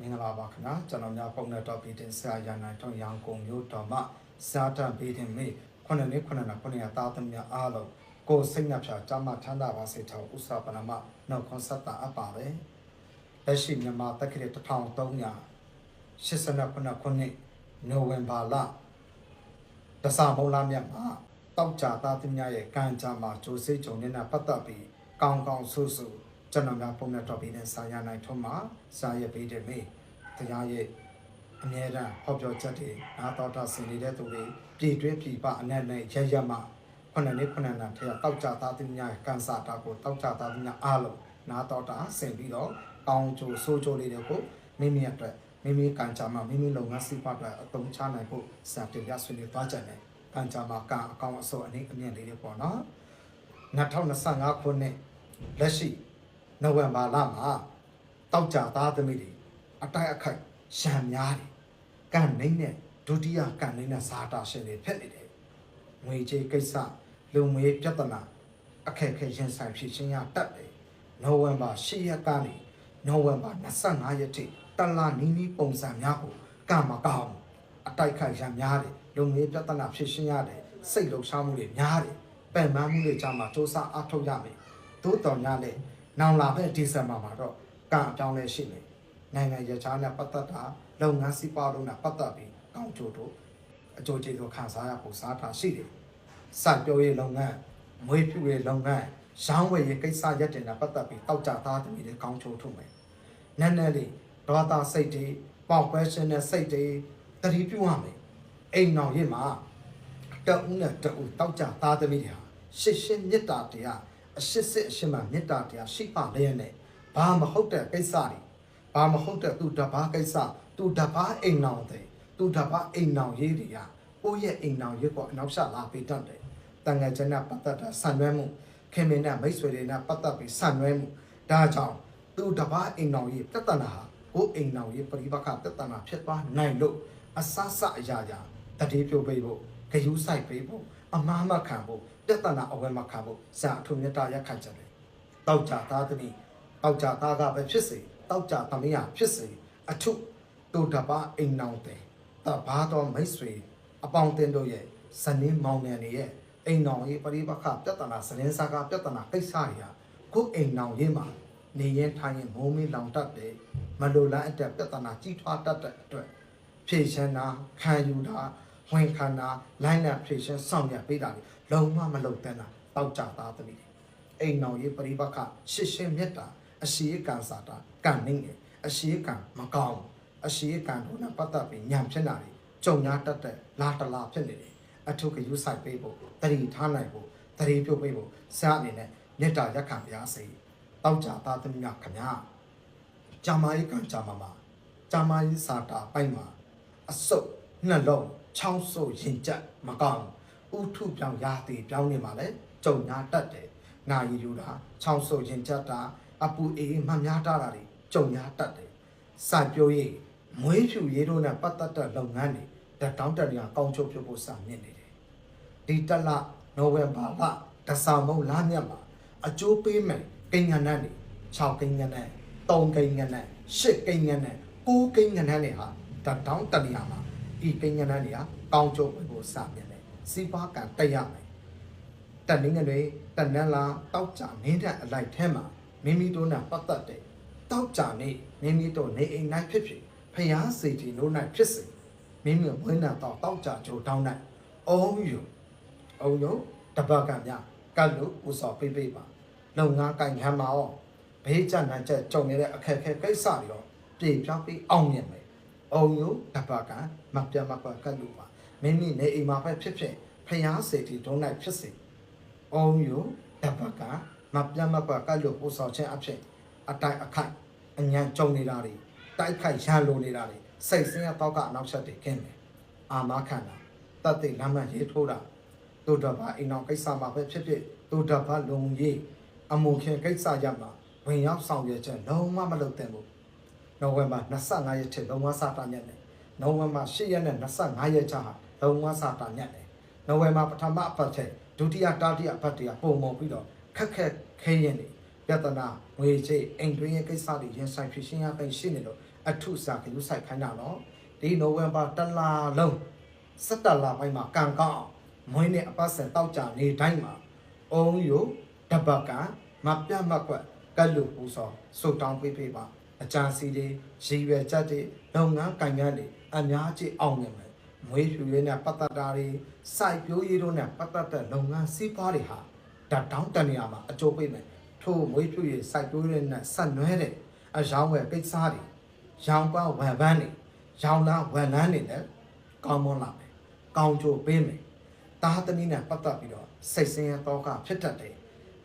မင်္ဂလာပါခင်ဗျာကျွန်တော်များပုံနဲ့တော့ပြီးတင်ဆရာရနိုင်တော့ရန်ကုန်မြို့တော်မှာစားတတ်ပြီးတင်မေခုနှစ်နှစ်ခုနှစ်လခုနှစ်ရသားသမီးအားလုံးကိုယ်စိတ်နှပြကြမှာထမ်းတာပါစေထောက်ဥစ္စာပနမနောက်ကွန်ဆတ်တာအပ်ပါတယ်လက်ရှိမြန်မာတက္ကရာ1389ခုနှစ်နိုဝင်ဘာလတဆမုံလာမြတ်မှာတောက်ကြသားသမီးရဲ့ကံကြမှာဂျိုစိတ်ဂျုံနဲ့ပတ်သက်ပြီးကောင်းကောင်းဆူဆူ ကျွန်တော်များပုံနဲ့တော့ပြီးတင်ဆရာရနိုင်ထုံးမှာစာရပေးတယ်မေတရားရဲ့အမြဲတမ်းဟောပြောချက်တွေနာတော်တာဆင်နေတဲ့သူတွေပြည်တွင်းပြည်ပအနက်နဲ့ရရမခုနှစ်နှစ်ခုနှစ်နှစ်ထဲတောက်ကြသားသူများကန်စာတာကိုတောက်ကြသားသူများအားလုံးနာတော်တာဆင်ပြီးတော့ကောင်းကျိုးဆိုးကျိုးလေးတွေကိုမိမိအတွက်မိမိကန်ကြမှာမိမိလုပ်ငန်းစီးပွားအတွက်အသုံးချနိုင်ဖို့စတင်ရဆွေးနွေးသွားကြတယ်ကန်ကြမှာကန်အကောင်အစိုးအနည်းအမြင့်လေးတွေပေါ့နော်2025ခုနှစ်လက်ရှိ နိုဝင်ဘာလမှာတောက်ကြသားသမီးတွေအတိုက်အခိုက်ရှံများတယ်ကန်နိုင်တဲ့ဒုတိယကန်နိုင်တဲ့ဇာတာရှင်တွေဖြစ်နေတယ်။ငွေကြေးကိစ္စလူငွေပြဿနာအခက်အခဲရင်ဆိုင်ဖြစ်ခြင်းရတတ်တယ်။နိုဝင်ဘာ10ရက်ကနေနိုဝင်ဘာ25ရက်ထိတလနီးနီးပုံစံများကိုကံမကောင်းအတိုက်ခိုက်ရများတယ်လူငွေပြဿနာဖြစ်ခြင်းရတယ်စိတ်လှုပ်ရှားမှုတွေများတယ်ပင်ပန်းမှုတွေကြောင့်မှစ조사အထောက်ရမယ်။သို့တော်များလဲ နောင်လာမယ့်ဒီဇင်ဘာမှာတော့ကံအပြောင်းလဲရှိမယ်။နိုင်ငံရခြားနဲ့ပတ်သက်တာလုပ်ငန်းစီးပွားလုံးနဲ့ပတ်သက်ပြီးကောင်းကျိုးတို့အကျိုးကျေးဇူးခံစားရဖို့စားတာရှိတယ်။စိုက်ပျိုးရေးလုပ်ငန်း၊မွေးပြုရေးလုပ်ငန်း၊ရောင်းဝယ်ရေးကိစ္စရက်တင်နဲ့ပတ်သက်ပြီးတောက်ကြသားသမီးတွေကောင်းကျိုးထုတ်မယ်။နည်းနည်းလေးဒေါသစိတ်တွေပေါက်ပွဲရှင်တဲ့စိတ်တွေတတိပြုရမယ်။အိမ်တော်ရေးမှာတအုပ်နဲ့တအုပ်တောက်ကြသားသမီးတွေဟာရှစ်ရှင်းမေတ္တာတရား အရှစ်စစ်အရှင်းမှမေတ္တာတရားရှိပါလျက်နဲ့ဘာမဟုတ်တဲ့ကိစ္စတွေဘာမဟုတ်တဲ့သူတပားကိစ္စသူတပားအိမ်နောင်တဲ့သူတပားအိမ်နောင်ရေးတွေကကိုယ့်ရဲ့အိမ်နောင်ရေးကအနောက်ရှလာပေးတတ်တယ်။တန်ငယ်ချက်နဲ့ပတ်သက်တာဆံရွဲမှုခင်မင်းနဲ့မိတ်ဆွေတွေနဲ့ပတ်သက်ပြီးဆံရွဲမှုဒါကြောင့်သူတပားအိမ်နောင်ရေးပြဿနာဟာကိုယ့်အိမ်နောင်ရေးပရိပက္ခပြဿနာဖြစ်သွားနိုင်လို့အဆဆအရာရာတတိပြုတ်ပေးဖို့ဂယုဆိုင်ပေးဖို့ အမားမခံဖို့ပြဿနာအဝဲမခံဖို့ဇာအထုမြတ်တာရက်ခတ်ကြတယ်။တောက်ကြသားသမီးတောက်ကြသားကပဲဖြစ်စေတောက်ကြသမီးဟာဖြစ်စေအထုတူတပအိမ်နောင်တယ်တဘာတော်မိတ်ဆွေအပေါင်းတင်တို့ရဲ့ဇနင်းမောင်နှံတွေရဲ့အိမ်နောင်ရေးပရိပခပြဿနာဇနင်းစားကပြဿနာကိစ္စတွေဟာကိုယ်အိမ်နောင်ရေးမှာနေရင်ထိုင်ရင်မိုးမင်းလောင်တတ်တယ်မလိုလားအတဲ့ပြဿနာကြီးထွားတတ်တဲ့အတွက်ဖြည့်ရှင်းတာခံယူတာ ဝင်ခံတာလိုင်းနဲ့ဖြည့်ရှင်းဆောင်ရွက်ပေးတာတွေလုံးဝမလုပ်တဲ့တာတောက်ကြသားသမီးတွေအိမ်နောင်ရေးပရိပခရှစ်ရှင်းမြတ်တာအရှိကံစာတာကံနေငယ်အရှိကံမကောင်းအရှိကံတို့နဲ့ပတ်သက်ပြီးညံဖြစ်တာတွေကြုံများတတ်တဲ့လာတလာဖြစ်နေတယ်အထုကယူဆိုင်ပေးဖို့တတိထားနိုင်ဖို့တတိပြုတ်ပေးဖို့စားအနေနဲ့မေတ္တာရက်ခံပါရစေတောက်ကြသားသမီးများခင်ဗျာဂျာမာယီကံဂျာမာမှာဂျာမာယီစာတာပိုက်မှာအစုပ်နှလုံး ချောင်းဆိုးရင်ကြက်မကောင်းဥထုပြောင်းရာတီပြောင်းနေမှာလဲကြုံများတတ်တယ်နာရီယူတာချောင်းဆုပ်ရင်ကြက်တာအပူအေးမှတ်များတာတာတွေကြုံများတတ်တယ်စိုက်ပျိုးရေးမွေးဖြူရေးတို့နဲ့ပတ်သက်တဲ့လုပ်ငန်းတွေတက်တောင်းတက်ရကောင်းချုပ်ပြုဖို့စာမြင့်နေတယ်ဒီတက်လနိုဝင်ဘာလတဆောင်မုံလမြတ်မှာအကျိုးပေးမယ်ကိန်းငန်းနဲ့နေ6ကိန်းငန်းနဲ့3ကိန်းငန်းနဲ့8ကိန်းငန်းနဲ့9ကိန်းငန်းနဲ့ဟာတက်တောင်းတက်ရမှာ ဒီကိန်းငန်းတွေကကောင်းချုပ်ဖို့စာမြင့်တယ်စီးပွားကံတက်ရမယ်တက်နေငယ်တွေတက်နန်းလာတောက်ကြနင်းတဲ့အလိုက်ထဲမှာမိမိတို့နဲ့ပတ်သက်တဲ့တောက်ကြနေမိမိတို့နေအိမ်၌ဖြစ်ဖြစ်ဖျားစေတီတို့၌ဖြစ်စေမိမိဝင်းနာတော့တောက်ကြကြိုတောင်း၌အုံးယူအုံးယူတပတ်ကများကတ်လို့ဥစောပေးပေးပါလုံငါကင်ခံမှာရောဘေးကျနိုင်ချက်ကြုံရတဲ့အခက်အခဲကိစ္စတွေရောပြေပြောင်းပြီးအောင်မြင်မယ် အုံယူတပတ်ကမပြတ်မကွက်ကတ်လို့ပါမိမိနေအိမ်မှာပဲဖြစ်ဖြစ်ဖျားစေတီတို့၌ဖြစ်စေအောင်ယုတပတ်ကမပြတ်မကွက်ကလို့ပို့ဆောင်ခြင်းအဖြစ်အတိုက်အခိုက်အញ្ញံကြုံနေတာတွေတိုက်ခိုက်ရန်လိုနေတာတွေစိတ်ဆင်းရဲတော့ကအနောက်ဆက်တွေခင်းတယ်အာမခံတာတတ်သိလမ်းမှန်ရေးထိုးတာဒုဒဘအိမ်အောင်ကိစ္စမှာပဲဖြစ်ဖြစ်ဒုဒဘလုံရေးအမှုခင်ကိစ္စရမှာဝင်ရောက်ဆောင်ရွက်ခြင်းလုံးဝမလုပ်သင့်ဘူး နိုဝင်ဘာ25ရက်ထိလုံးဝစတာညက်တယ်နိုဝင်ဘာ10ရက်နဲ့25ရက်ချဟာလုံးဝစတာညက်တယ်နိုဝင်ဘာပထမအပတ်ထဲဒုတိယတတိယအပတ်တည်းပုံပုံပြီးတော့ခက်ခက်ခဲရင်နေပြဿနာငွေချေအိမ်တွင်းရဲ့ကိစ္စတွေရင်ဆိုင်ဖြစ်ရှင်းရတဲ့ရှိနေတော့အအထုစာကယူဆိုင်ခိုင်းတာနော်ဒီနိုဝင်ဘာတလလုံးစက်တလပိုင်းမှာကံကောင်းမွေးနေ့အပတ်စဉ်တောက်ကြနေတိုင်းမှာအုံးယိုတပတ်ကမပြတ်မကွက်ကတ်လူပူစောစုတောင်းပေးပေးပါ အကြံစီတွေရည်ရွယ်ချက်တွေလုပ်ငန်းကံကန်းတွေအများကြီးအောင်မြင်မယ်မွေးဖြူရေးနဲ့ပတ်သက်တာတွေစိုက်ပျိုးရေးတို့နဲ့ပတ်သက်တဲ့လုပ်ငန်းစီးပွားတွေဟာဓာတ်တောင်းတနေရာမှာအကျိုးပေးမယ်ထို့မွေးဖြူရေးစိုက်ပျိုးရေးနဲ့ဆက်နွဲတဲ့အယောင်းဝယ်ကိစ္စတွေရောင်းပါဝန်ပန်းတွေရောင်းလားဝန်လန်းတွေလည်းကောင်းမွန်လာမယ်ကောင်းကျိုးပေးမယ်တားသမီးနဲ့ပတ်သက်ပြီးတော့စိတ်ဆင်းရဲတော့ကဖြစ်တတ်တယ်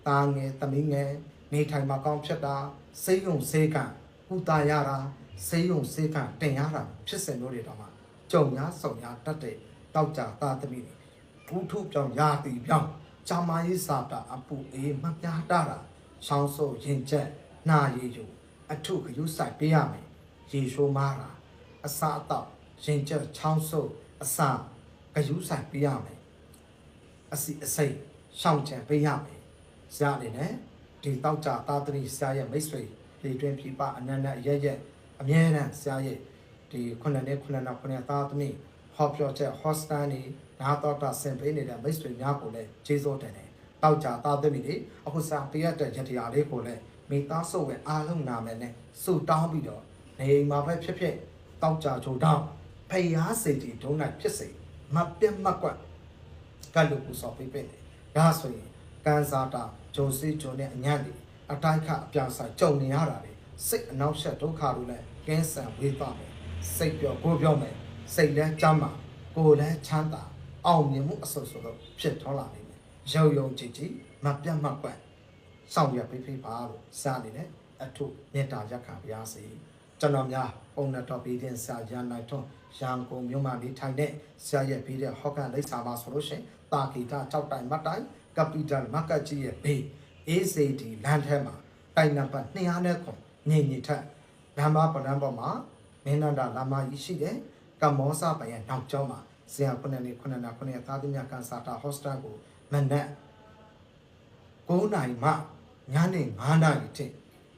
တာငယ်သမီးငယ်နေထိုင်မှာကောင်းဖြစ်တာစိတ်ယုံစေကံ ပူတာရတာစိတ်ယုံစေကံတင်ရတာဖြစ်စဉ်တို့တွေတော့မှကြုံများစုံများတတ်တဲ့တောက်ကြတာသမီးတွေဘူးထုပြောင်းရာတီပြောင်းဂျာမာရေးစာတာအပူအေးမပြားတာရှောင်းဆိုးရင်ချက်နှာရည်ယူအထုခရုစိုက်ပေးရမယ်ရေရှိုးမားတာအစာအတော့ရင်ချက်ချောင်းဆိုးအစာခရုစိုက်ပေးရမယ်အစီအစိတ်ရှောင်းချံပေးရမယ်ဇာအနေနဲ့ဒီတောက်ကြတာသမီးဆရာရဲ့မိတ်ဆွေ လေတွင်ပြပအနန္တရရက်အမြဲတမ်းဆရာရဲ့ဒီခုနှစ်နှစ်ခုနှစ်နောက်ခုနှစ်သားသမီးဟောပြောချက်ဟောစတန်နေနာတော်တာဆင်ပေးနေတဲ့မိတ်ဆွေများကိုလည်းကျေးဇူးတင်တယ်တောက်ကြတာသမီးတွေအခုစာပေးရတဲ့ရတရားလေးကိုလည်းမိသားစုဝင်အားလုံးနာမယ်နဲ့စုတောင်းပြီးတော့နေအိမ်မှာပဲဖြစ်ဖြစ်တောက်ကြချိုတောင်းဖျားစေတီဒုံးနိုင်ဖြစ်စေမပြတ်မကွက်ကတ်လို့ပူစော်ပေးပေးတယ်ဒါဆိုရင်ကန်စာတာဂျိုစီဂျိုနဲ့အညံ့တွေ အတိုက်ခအပြောင်ဆိုင်ကြုံနေရတာလေစိတ်အနောက်ရှက်ဒုက္ခတို့လည်းကင်းဆန်ဝေးသွားမယ်စိတ်ပြောကိုပြောမယ်စိတ်လည်းကြမ်းပါကိုယ်လည်းချမ်းသာအောင်မြင်မှုအဆုတ်ဆိုတော့ဖြစ်ထွန်းလာနိုင်မယ်ရုံရုံကြည်ကြည်မပြတ်မကွက်ဆောင်ရပေးပေးပါလို့စအနေနဲ့အထုမေတ္တာရက်ခံပါရစေကျွန်တော်များပုံနဲ့တော့ပြီးတဲ့ဆရာရန်နိုင်ထွန်းရန်ကုန်မြို့မှာနေထိုင်တဲ့ဆရာရဲ့ပြီးတဲ့ဟော့ကန်လိပ်စာပါဆိုလို့ရှိရင်တာဂီတာကြောက်တိုင်မတ်တိုင်ကပီတယ်မကတ်ကြီးရဲ့ဘေး ACD လမ်းထဲမှာတိုင်နံပါတ်200နဲ့ခွန်ညင်ညင်ထက်လမ်းမပနန်းပေါ်မှာမင်းနန္ဒလာမကြီးရှိတယ်ကမောစာပယံနောက်ကျောင်းမှာဆရာခုနှစ်နှစ်ခုနှစ်နာခုနှစ်သားသမီးကန်စာတာဟော့စတယ်ကိုမနက်9နိုင်မှညနေ9နာရီထိ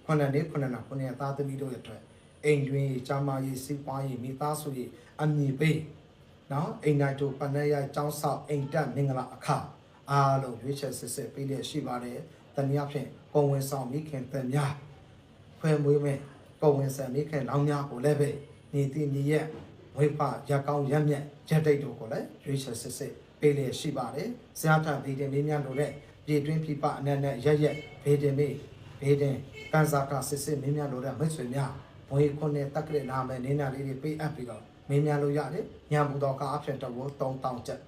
ခုနှစ်နှစ်ခုနှစ်နာခုနှစ်သားသမီးတို့ရဲ့အတွက်အိမ်တွင်ကြာမရေးစီးပွားရေးမိသားစုရေးအမည်ပေးနော်အိမ်နိုင်တို့ပနက်ရကျောင်းဆောက်အိမ်တက်မင်္ဂလာအခအားလုံးရွေးချယ်စစ်စစ်ပေးလျက်ရှိပါတယ် တနည်းအားဖြင့်ပုံဝင်ဆောင်မိခင်တန်များခွဲမွေးမဲ့ပုံဝင်ဆန်မိခင်လောင်းများကိုလည်းပဲနေတိမြေရဲ့ဝိဖရက်ကောင်းရက်မြက်ရက်တိတ်တို့ကိုလည်းရွေးချယ်စစ်စစ်ပေးလျက်ရှိပါတယ်ဇာထဗီဒီမင်းများတို့လည်းပြည်တွင်းပြပအနက်နဲ့ရက်ရက်ဗီဒီမင်းဗီဒီကန်စာကစစ်စစ်မင်းများတို့လည်းမိတ်ဆွေများဘွေခုနှစ်တက်ကလေးနာမယ်နေနာလေးတွေပေးအပ်ပြီးတော့မင်းများလို့ရတယ်ညံပူတော်ကအဖြစ်တော့3000ကျပ်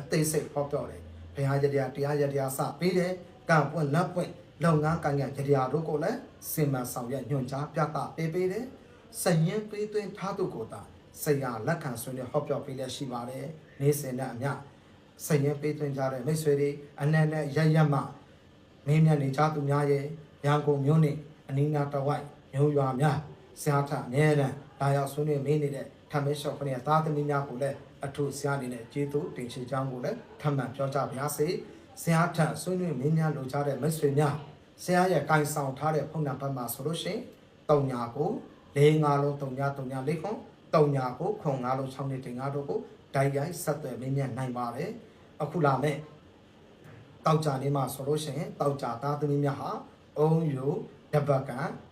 အသေးစိတ်ဟောပြောတယ်ဘုရားကြတရားတရားကြတရားစပေးတယ် ကံပွင့်လက်ပွင့်လုပ်ငန်းကံကံကြတရားတို့ကိုလည်းစင်မှန်ဆောင်ရွက်ညွှန်ကြားပြသပေးပေးတယ်စရင်ပေးသွင်းထားသူကိုသာဆရာလက်ခံဆွေးနွေးဟောပြောပေးလက်ရှိပါတယ်နေစဉ်နဲ့အမျှစရင်ပေးသွင်းကြတဲ့မိတ်ဆွေတွေအနက်နဲ့ရရမှမင်းမြတ်နေကြသူများရဲ့ရန်ကုန်မြို့နယ်အနီးနားတဝိုက်မြို့ရွာများဆရာထအမြဲတမ်းဒါရောက်ဆွေးနွေးမင်းနေတဲ့ထမင်းလျှော့ခနဲ့သားသမီးများကိုလည်းအထူးဆရာအနေနဲ့ကျေးဇူးတင်ရှိကြောင်းကိုလည်းထပ်မံပြောကြပါရစေ ဆရာထဆွေးနွေးမင်းများလိုချတဲ့မိတ်ဆွေများဆရာရဲ့ကင်ဆောင်ထားတဲ့ဖုန်းနံပါတ်မှာဆိုလို့ရှိရင်တုံညာကို၄၅လုံးတုံညာတုံညာလေးခွန်တုံညာကိုခွန်၅လုံး6နှစ်တင်၅တို့ကိုဓာတ်ရိုက်ဆက်သွယ်မင်းများနိုင်ပါတယ်အခုလာမဲ့တောက်ကြနေမှာဆိုလို့ရှိရင်တောက်ကြသားသမီးများဟာအုံယူတပတ်က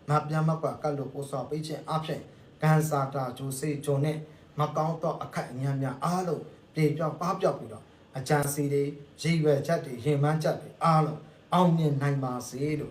မပြတ်မကွက်ကတ်လို့ပို့ဆောင်ပေးခြင်းအဖြစ်ကန်စာတာဂျိုစေဂျွန်နဲ့မကောင်းတော့အခက်အညံ့များအားလုံးပြေပြောက်ပါပြောက်ပြီးတော့ အကြံစီတွေရည်ရွယ်ချက်တွေရင်မှန်းချက်တွေအားလုံးအောင်မြင်နိုင်ပါစေလို့